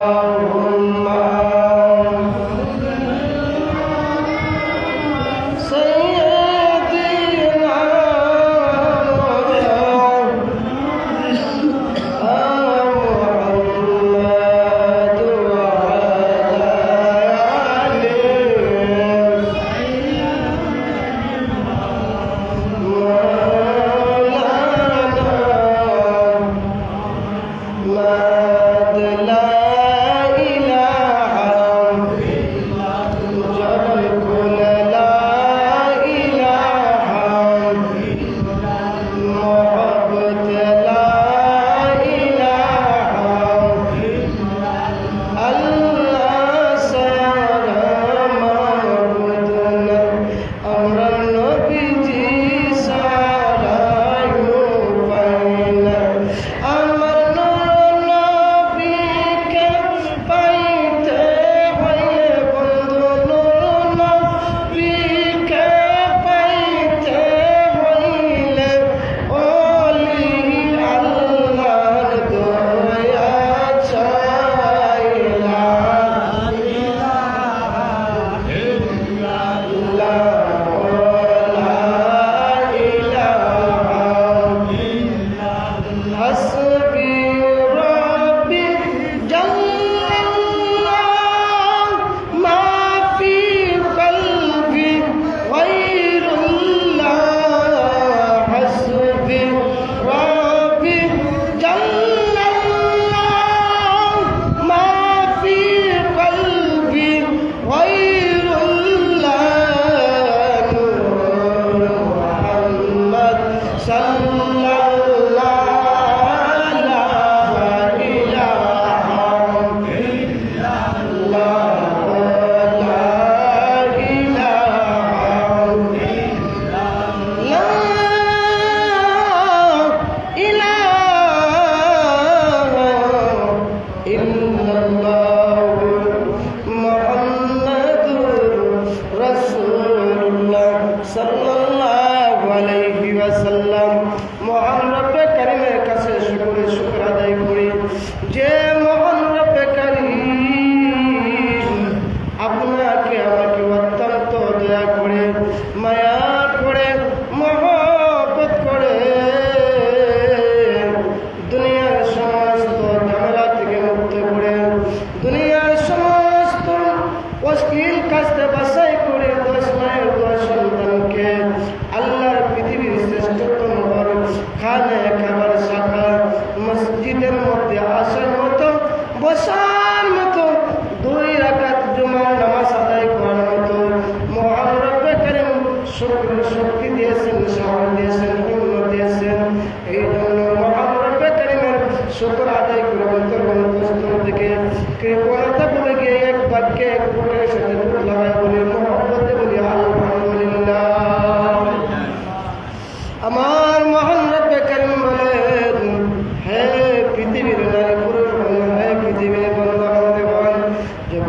শুকুরে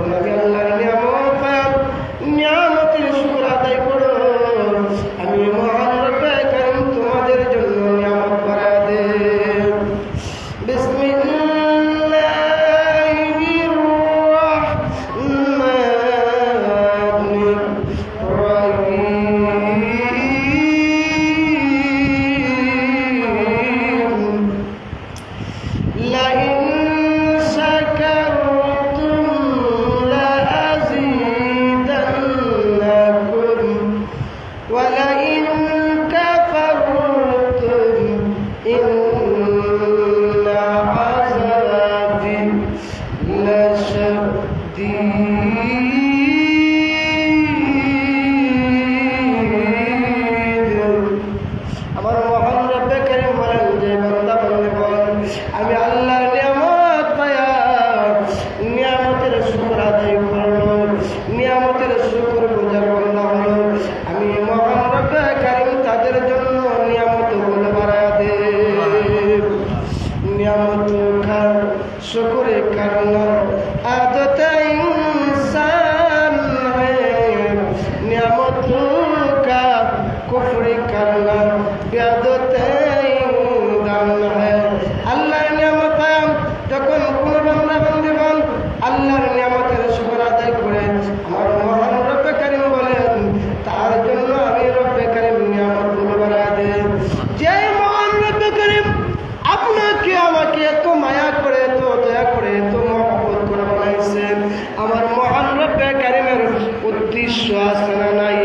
কারণ রব্বে কারিমের উদ্দেশ্য আছে নাই?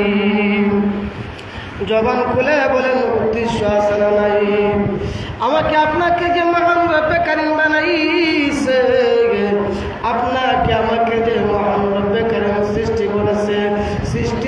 জবান খুলে বলেন, উদ্দেশ্য আছে না নাই? আমাকে আপনাকে যে মহান রব্বে কারিম বানাইছে আপনাকে আমাকে যে মহান রব্বে কারিম সৃষ্টি করেছে, সৃষ্টি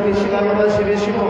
investir lá no Brasil Investimento.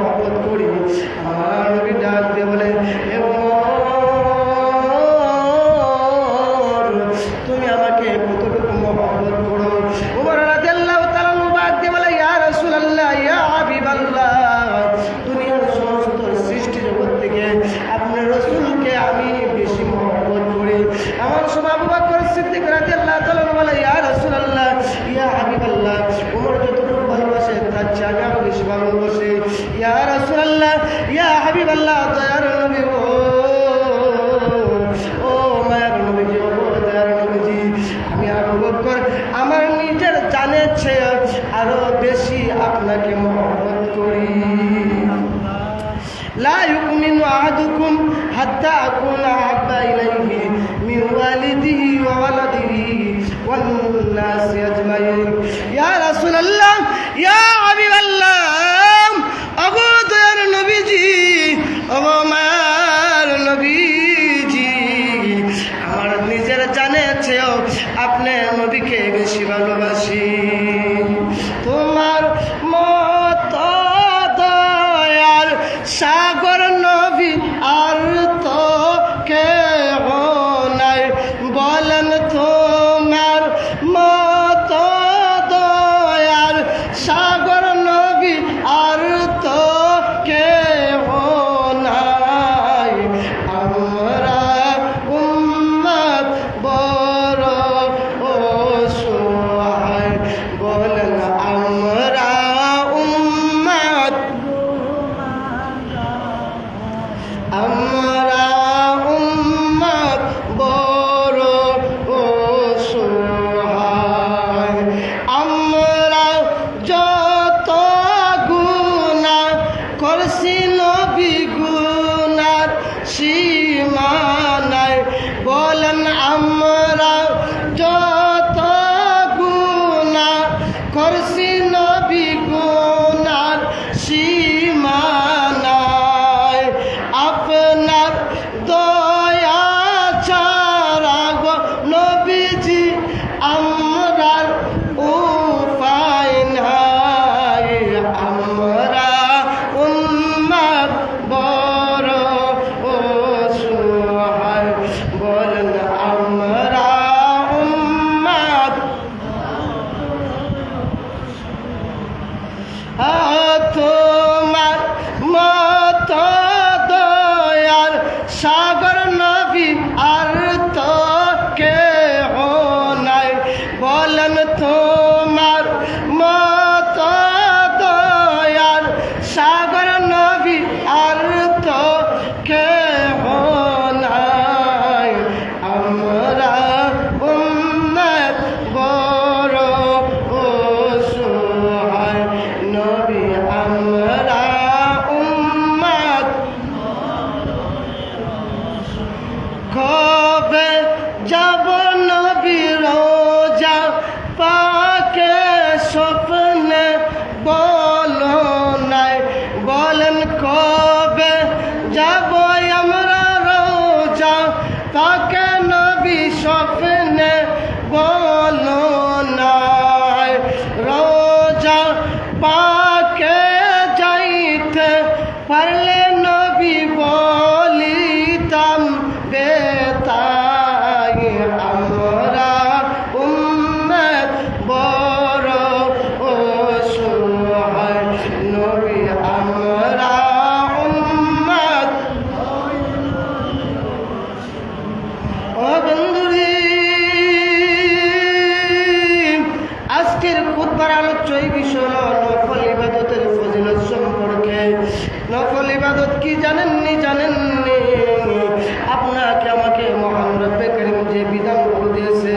দিয়েছে।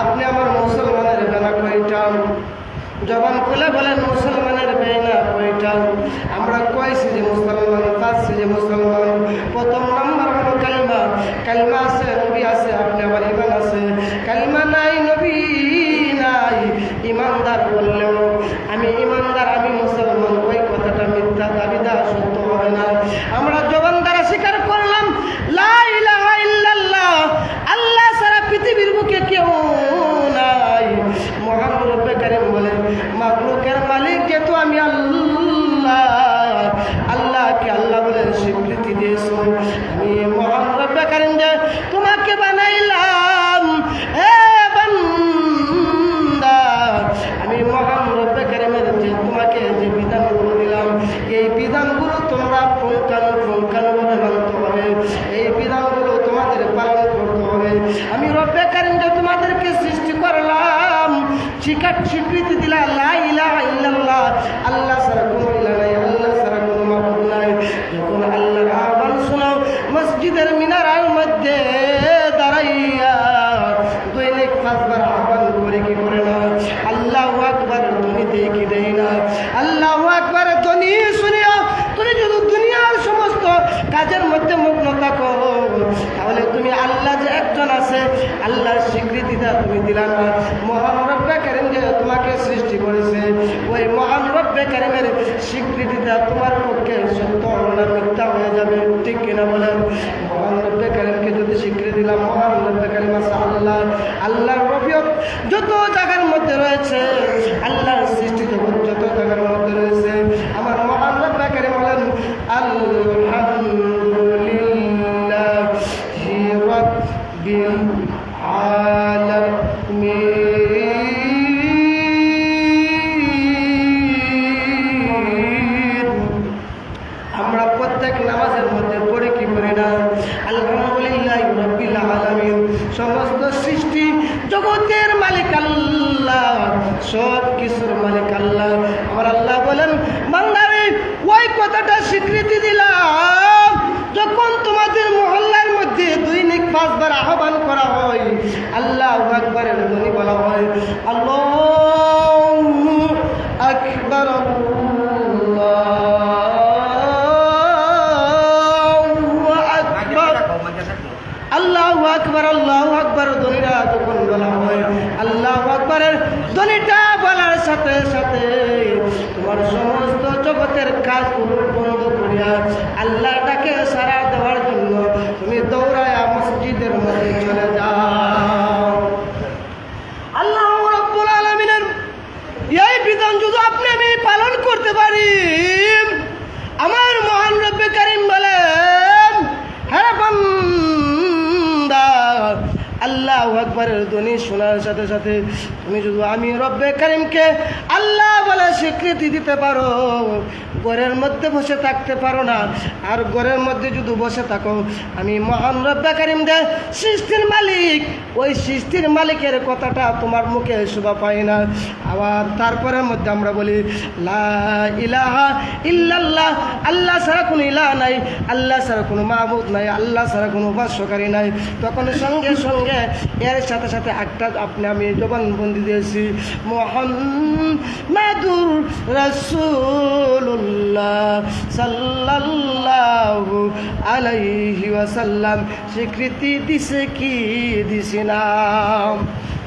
আপনি আমার মুসলমানের বেলা কয়টা যখন খুলে বলেন, মুসলমানের বেলা কয়টা আমরা কয়েছি যে মুসলমান, পাচ্ছি যে মুসলমান। প্রথম নাম্বার হলো কালমা। কালমা আছে বিধানগুলো তোমরা পুঙ্খানু পুঙ্খানুভাবে মানতে হবে। এই বিধানগুলো তোমাদের পালন করতে হবে। আমি রব্বে যে তোমাদেরকে সৃষ্টি করলাম চিকাট স্বীকৃতি দিলা, লা ইলাহা ইল্লাল্লাহ। আল্লাহ সারা দিলা না তোমাকে সৃষ্টি করেছে, ওই মহান রব্বে কারিমের স্বীকৃতিটা তোমার পক্ষে সত্য না হয়ে যাবে, ঠিক কিনা বলেন? মহান রব্বে যদি স্বীকৃতি দিলাম, মহান রব্বে কারিম আছে আল্লাহ, আল্লাহর রবিয়ত যত জায়গার মধ্যে রয়েছে, আল্লাহর আকবর, আল্লাহ আকবর দলিটা যখন বলা হয়, আল্লাহ আকবরের দলিটা বলার সাথে সাথে তোমার সমস্ত জগতের কাজগুলো বন্ধ করিয়া আল্লাহটাকে সারা দেওয়ার জন্য তুমি দৌড়ায় মসজিদের মধ্যে চলে যাও আল্লাহ রব্বুল আলমিনের এই বিধান যদি আপনি আমি পালন করতে পারি আমার মহান রব্বে কারিম বলেন হ্যাঁ বান্দা আল্লাহ আকবরের ধ্বনি শোনার সাথে সাথে তুমি যদি আমি রব্বে কারিমকে আল্লাহ বলে স্বীকৃতি দিতে পারো, ঘরের মধ্যে বসে থাকতে পারো না। আর ঘরের মধ্যে যদি বসে থাকো, আমি মহান রব্বে করিম দে সৃষ্টির মালিক। ওই সৃষ্টির মালিকের কথাটা তোমার মুখে শোভা পাই না। আবার তারপরের মধ্যে আমরা বলি, লা ইলাহা ইল্লাল্লাহ, আল্লাহ ছাড়া কোনো ইলাহ নাই, আল্লাহ ছাড়া কোনো মাহবুদ নাই, আল্লাহ ছাড়া কোনো উপাস্যকারী নাই। তখন সঙ্গে সঙ্গে এর সাথে সাথে একটা আপনি আমি জবানবন্দি দিয়েছি, মোহাম্মদুর রাসূলুল্লাহ সাল্লাল্লাহু আলাইহি ওয়াসাল্লাম। স্বীকৃতি দিছে কি? দিছি না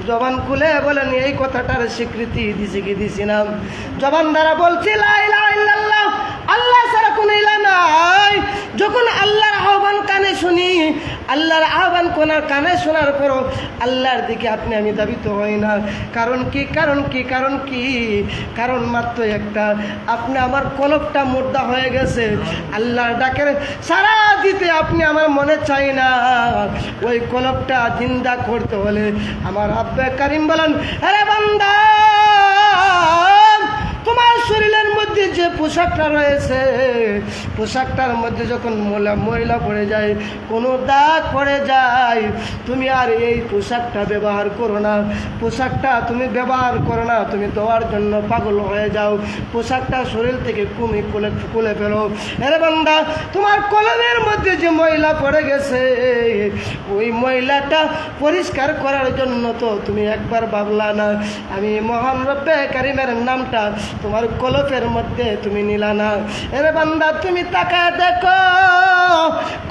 জবান খুলে বলেন, এই কথাটার স্বীকৃতি দিছি কি দিছি জবান দ্বারা বলছি আল্লাহ ছাড়া কোনো ইলা নাই। যখন আল্লাহর আহ্বান কানে শুনি, আল্লাহর আহ্বান কোনার কানে শোনার পরও আল্লাহর দিকে আপনি আমি দাবিত হই না। কারণ কি কারণ কি কারণ কি? কারণ মাত্র একটা, আপনি আমার কলপটা মুদ্রা হয়ে গেছে। আল্লাহর ডাকের সারা দিতে আপনি আমার মনে চাই না। ওই কলপটা জিন্দা করতে হলে আমার আব্বা কারিম বলেন, আরে বান্দা শরীরের মধ্যে যে পোশাকটা রয়েছে, পোশাকটার মধ্যে যখন ময়লা পড়ে যায়, কোনো দাগ পড়ে যায়, তুমি আর এই পোশাকটা ব্যবহার করো না। পোশাকটা তুমি ব্যবহার করো না, তুমি দেওয়ার জন্য পাগল হয়ে যাও। পোশাকটা শরীর থেকে কুমি খুলে খুলে ফেলো। আরে বান্দা, তোমার কলমের মধ্যে যে ময়লা পড়ে গেছে ওই ময়লাটা পরিষ্কার করার জন্য তো তুমি একবার ভাবলা না। আমি মহান রব্বে কারিমের নামটা তোমার কলপের মধ্যে তুমি নিলা না। এরে বান্দা, তুমি তাকায় দেখো,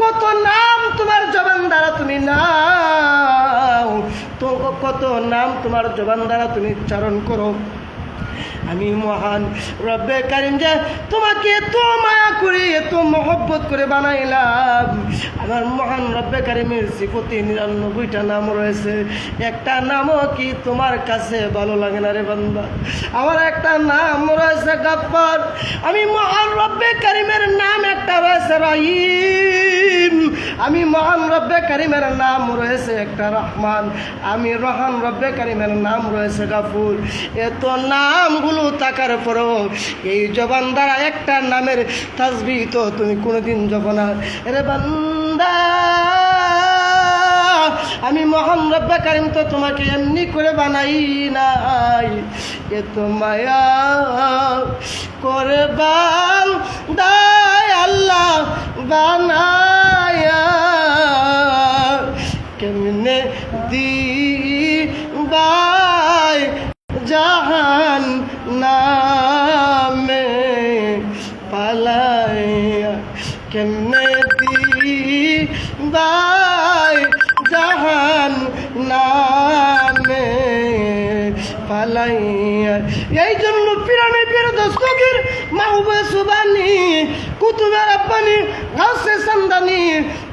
কত নাম তোমার জবান দ্বারা তুমি নাও। তো কত নাম তোমার জবান দ্বারা তুমি উচ্চারণ করো। আমি মহান রব্বে কারিম যে তোমাকে এত মায়া করে, এত মহব্বত করে বানাইলাম। আমার মহান রব্বে কারিমের সিপতি নিরানব্বইটা নাম রয়েছে। একটা নামও কি তোমার কাছে ভালো লাগে না রে বান্দা? আমার একটা নাম রয়েছে গাপ্পার আমি মহান রব্বে কারিমের নাম একটা রয়েছে রহিম। আমি মহান রব্বে কারিমের নাম রয়েছে একটা রহমান। আমি রহান রব্বে কারিমের নাম রয়েছে গাফুর এত নামগুলো থাকার পরেও এই জবান দ্বারা একটা নামের তাসবি তো তুমি কোনোদিন যাব না। রে বান্দা, আমি মহান রব্বা কারিম তো তোমাকে এমনি করে বানাই নাই। এত মায়া করে দায় আল্লাহ বানায়া। কেমনে দি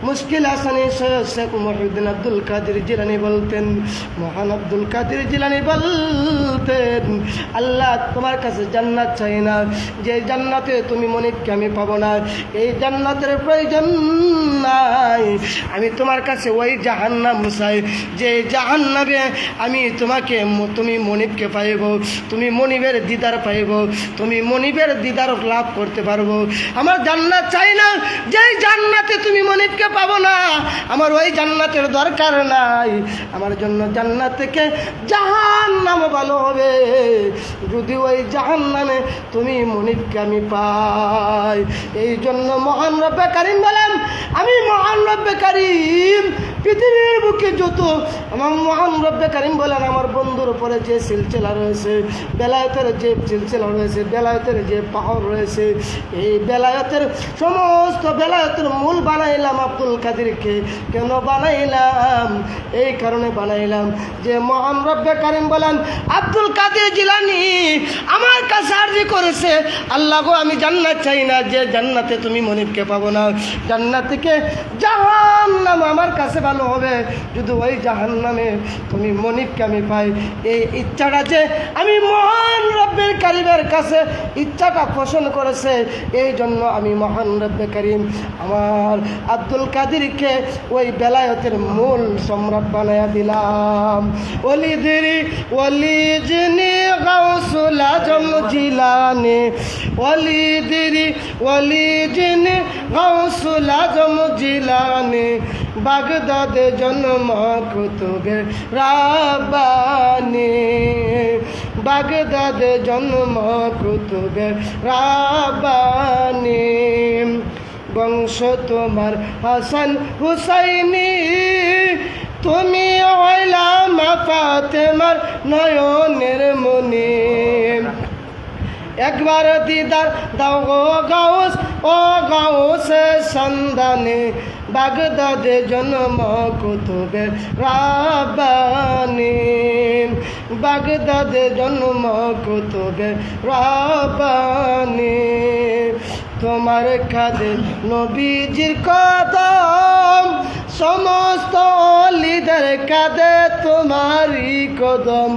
মুশকিল সৈয়দ শেখ মহিউদ্দিন আব্দুল কাদের জিলানি বলতেন, মহান আব্দুল কাদের জিলানি বলতেন, আল্লাহ তোমার কাছে জান্নাত চাই না, যে জান্নাতে তুমি মনিবকে আমি পাবো না, এই জান্নাতের প্রয়োজন নাই, আমি তোমার কাছে ওই জাহান্নাম চাই, যে জাহান্নামে আমি তোমাকে তুমি মনিবকে পাইব, তুমি মনিবের দিদার পাইব, তুমি মনিবের দিদার লাভ করতে পারব, আমার জান্নাত চাই না যেই জান্নাতে তুমি মনিবকে পাবো না। আমার ওই জান্নাতের দরকার নাই। আমার জন্য জান্নাত থেকে জাহান নাম ভালো হবে। যদি ওই জাহান নামে তুমি মনিবকে আমি পাই। এই জন্য মহান রব্বে কারিম বলেন, আমি মহান রব্বে কারিম পৃথিবীর বুকে যত আমার মহান রব্বে কারিম বলেন, আমার বন্ধুর উপরে যে সিলসিলা রয়েছে, বেলায়তের যে সিলসিলা রয়েছে, বেলায়তের যে পাহাড় রয়েছে, এই বেলায়তের সমস্ত বেলায়তের মূল বানাইলাম আব্দুল কাদিরকে। কেন বানাইলাম? এই কারণে বানাইলাম যে মহান রব্বে কারিম বলেন, আব্দুল কাদের জিলানি আমার কাছে আর্জি করেছে। আল্লাহ গো, আমি জান্নাত চাই না যে জান্নাতে তুমি মনিবকে পাবো না। জান্নাত থেকে জাহান নাম আমার কাছে ভালো হবে। যদি ওই জাহান নামে তুমি মনিবকে আমি পাই, এই ইচ্ছাটা যে আমি মহান রব্বের কারিমের কাছে ইচ্ছাটা পোষণ করেছে, এই জন্য আমি মহান রব্বে কারিম। আমার আব্দুল কাদিরকে ওই বেলায়তের মূল সম্রাট বানায়া দিলাম। অলিদিরি অলি যিনি গাউসুল আজম জিলানি। অলিদিরি অলি যিনি গাউসুল আজম জিলানি। বাগদাদে জন্ম কুতুবে রাবানি বাগদাদে জন্ম কুতুবে রাবানি বংশ তোমার হাসান হুসাইনি। তুমি হইলাম ফাতেমার নয়নের মনি। একবার দিদার দাও গো গাউস, ও গাউসে সন্দানে বাগদাদে জন্ম কুতুবে রাবানি বাগদাদে জন্ম কুতুবে রাবানি তোমার কাদের নবীজির কদম সমস্ত লিদের কাঁধে তোমারই কদম,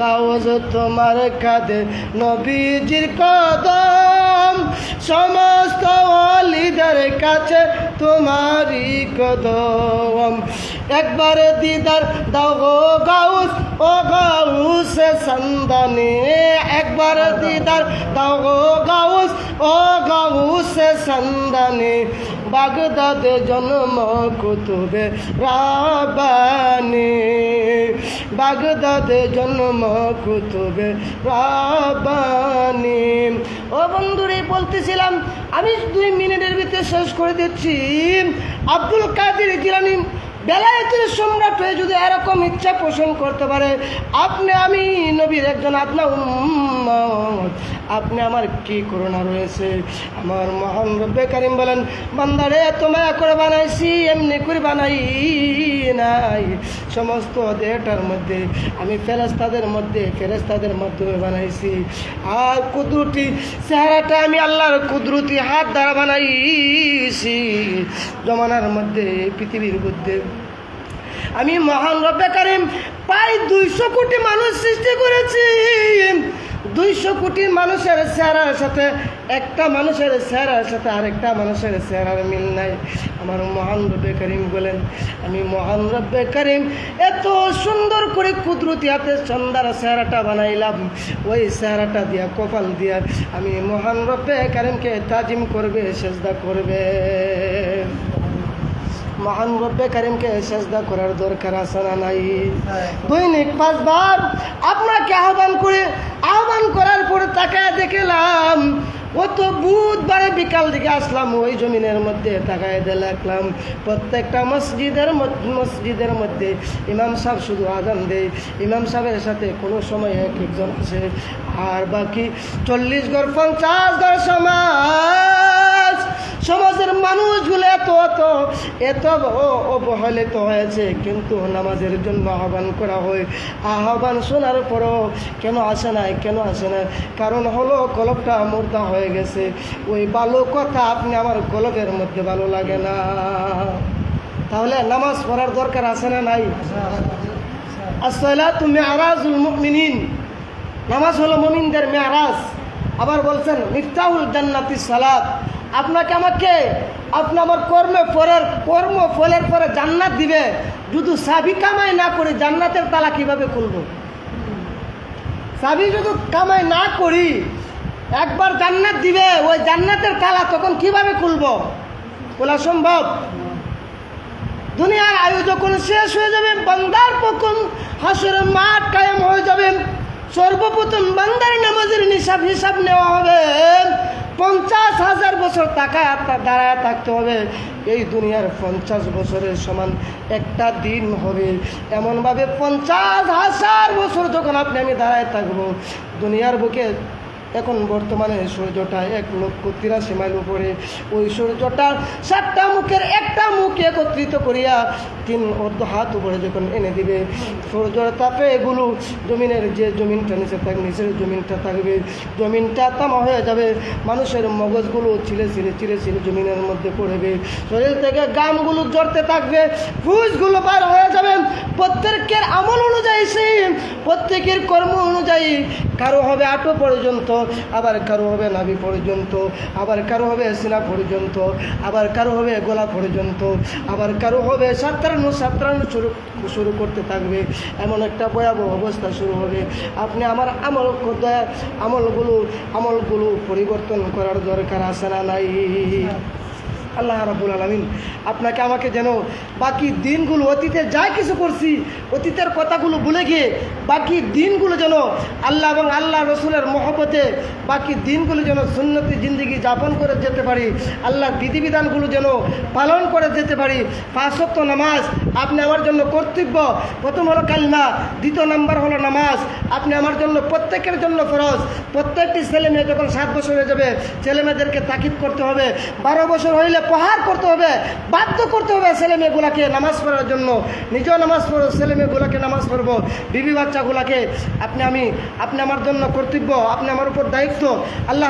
গাওজ তোমার কাঁধে নবীজির কদম। সমস্ত লিদের কাছে তোমারই কদম। একবার দিদার দাও গো গাউস, ও গাউসে সন্দানে একবার দিদার দাও গো গাউস, ও গাউসে সন্দানে বাগদাদে জন্ম কুতুবে রাবানি বাগদাদে জন্ম কুতুবে রাবানি ও বন্ধুরে, বলতেছিলাম, আমি দুই মিনিটের ভিতরে শেষ করে দিচ্ছি। আব্দুল কাদের জিলানি বেলায়েতের সম্রাট হয়ে যদি এরকম ইচ্ছা পোষণ করতে পারে, আপনি আমি নবীর একজন আপনার আপনি আমার কি করোনা রয়েছে? আমার মহান রব্বে কারিম বলেন, বান্দারে এত মায়া করে বানাইছি, এমনি করে বানাই নাই। সমস্ত দেহটার মধ্যে, আমি ফেরেস্তাদের মধ্যে ফেরেস্তাদের মাধ্যমে বানাইছি। আর কুদরতি চেহারাটা আমি আল্লাহর কুদরতি হাত দ্বারা বানাইছি। জমানার মধ্যে, পৃথিবীর মধ্যে আমি মহান রব্বে কারিম, প্রায় দুইশো কোটি মানুষ সৃষ্টি করেছি। দুইশো কোটি মানুষের চেহারার সাথে, একটা মানুষের চেহারার সাথে আরেকটা মানুষের চেহারার মিল নাই। আমার মহান রব্বে করিম বলেন, আমি মহান রব্বে করিম, এত সুন্দর করে কুদরতি হাতে সন্ধ্যার চেহারাটা বানাইলাম। ওই চেহারাটা দিয়া, কপাল দিয়া, আমি মহান রব্বে করিমকে তাজিম করবে, সেজদা করবে। মহান রব্বে কারিমকে সেজদা করার দরকার আছে না নাই? দুই দৈনিক পাঁচবার আপনাকে আহ্বান করে আহ্বান করার পরে তাকায় দেখলাম ও তো বুধবারে বিকাল দিকে আসলাম ওই জমিনের মধ্যে তাকায় দেখলাম প্রত্যেকটা মসজিদের মসজিদের মধ্যে ইমাম সাহেব শুধু আজান দেয় ইমাম সাহেবের সাথে কোনো সময় এক একজন আছে আর বাকি চল্লিশ ঘর পঞ্চাশ ঘর সমাজ। সমাজের মানুষগুলো এত এত অ- অবহেলিত হয়েছে। কিন্তু নামাজের জন্য আহ্বান করা হয়। আহ্বান শোনার পরও কেন আসে নাই, কেন আসে না কারণ হলো কলবটা মুর্দা হয়ে গেছে। ওই ভালো কথা আপনি আমার কলবের মধ্যে ভালো লাগে না। তাহলে নামাজ পড়ার দরকার আছে না নাই? আসলা তুমি আরাজুল মুমিনিন। নামাজ হলো মমিনদের মেয়ারাজ আবার বলছেন, মিফতাহুল জান্নাতি সালাত। আপনাকে আমাকে আপনি আমার কর্মে পরের, কর্ম ফলের পরে জান্নাত দিবে। যদি সাবি কামাই না করে, জান্নাতের তালা কীভাবে খুলব? সাবি যদি কামাই না করি, একবার জান্নাত দিবে, ওই জান্নাতের তালা তখন কীভাবে খুলব? বলা সম্ভব? দুনিয়ার আয়ু যখন শেষ হয়ে যাবে, বান্দার পক্ষম হাসরের মাঠ কায়েম হয়ে যাবে। সর্বপ্রথম বান্দার নামাজের নিসাব হিসাব নেওয়া হবে। পঞ্চাশ হাজার বছর তাকায় আপনার দাঁড়ায় থাকতে হবে। এই দুনিয়ার পঞ্চাশ বছরের সমান একটা দিন হবে। এমনভাবে পঞ্চাশ হাজার বছর যখন আপনি আমি দাঁড়ায় থাকব, দুনিয়ার বুকে এখন বর্তমানে সূর্যটা এক লক্ষ তিরাশি মাইল উপরে। ওই সূর্যটা সাতটা মুখের একটা মুখ একত্রিত করিয়া তিন অর্ধ হাত উপরে যখন এনে দিবে, সূর্যের তাপে এগুলো জমিনের যে জমিনটা নিচে থাকবে নিচের জমিনটা থাকবে, জমিনটা তামা হয়ে যাবে। মানুষের মগজগুলো ছিঁড়ে ছিঁড়ে চিড়ে চিড়ে জমিনের মধ্যে পড়বে। শরীর থেকে গামগুলো জড়তে থাকবে ফুসগুলো বার হয়ে যাবে। প্রত্যেকের আমল অনুযায়ী সেই প্রত্যেকের কর্ম অনুযায়ী কারও হবে আটো পর্যন্ত। আবার কারও হবে নাভি পর্যন্ত, আবার কারও হবে সিনা পর্যন্ত, আবার কারও হবে গলা পর্যন্ত, আবার কারও হবে সাঁতরানো সাঁতরানো শুরু শুরু করতে থাকবে। এমন একটা ভয়াবহ অবস্থা শুরু হবে। আপনি আমার আমল আমলগুলো আমলগুলো পরিবর্তন করার দরকার আছে না নাই? আল্লাহ রাবুল আলমিন আপনাকে আমাকে যেন বাকি দিনগুলো, অতীতে যা কিছু করছি, অতীতের কথাগুলো ভুলে গিয়ে বাকি দিনগুলো যেন আল্লাহ এবং আল্লাহ রসুলের মহব্বতে বাকি দিনগুলো যেন সুন্নতি জিন্দগি যাপন করে যেতে পারি, আল্লাহর বিধিবিধানগুলো যেন পালন করে যেতে পারি। পাঁচক্ত নামাজ, আপনি আমার জন্য কর্তব্য, প্রথম হলো কালমা, দ্বিতীয় নাম্বার হলো নামাজ, আপনি আমার জন্য প্রত্যেকের জন্য ফরজ। প্রত্যেকটি ছেলে মেয়ে যখন সাত বছর হয়ে যাবে, ছেলে মেয়েদেরকে তাকিদ করতে হবে। বারো বছর হইলে প্রহার করতে হবে, বাধ্য করতে হবে ছেলে মেয়েগুলাকে নামাজ পড়ার জন্য। নিজেও নামাজ পড়ো, ছেলে মেয়েগুলাকে নামাজ পড়ব। বিবি বাচ্চাগুলাকে আপনি আমি, আপনি আমার জন্য কর্তব্য, আপনি আমার উপর দায়িত্ব। আল্লাহ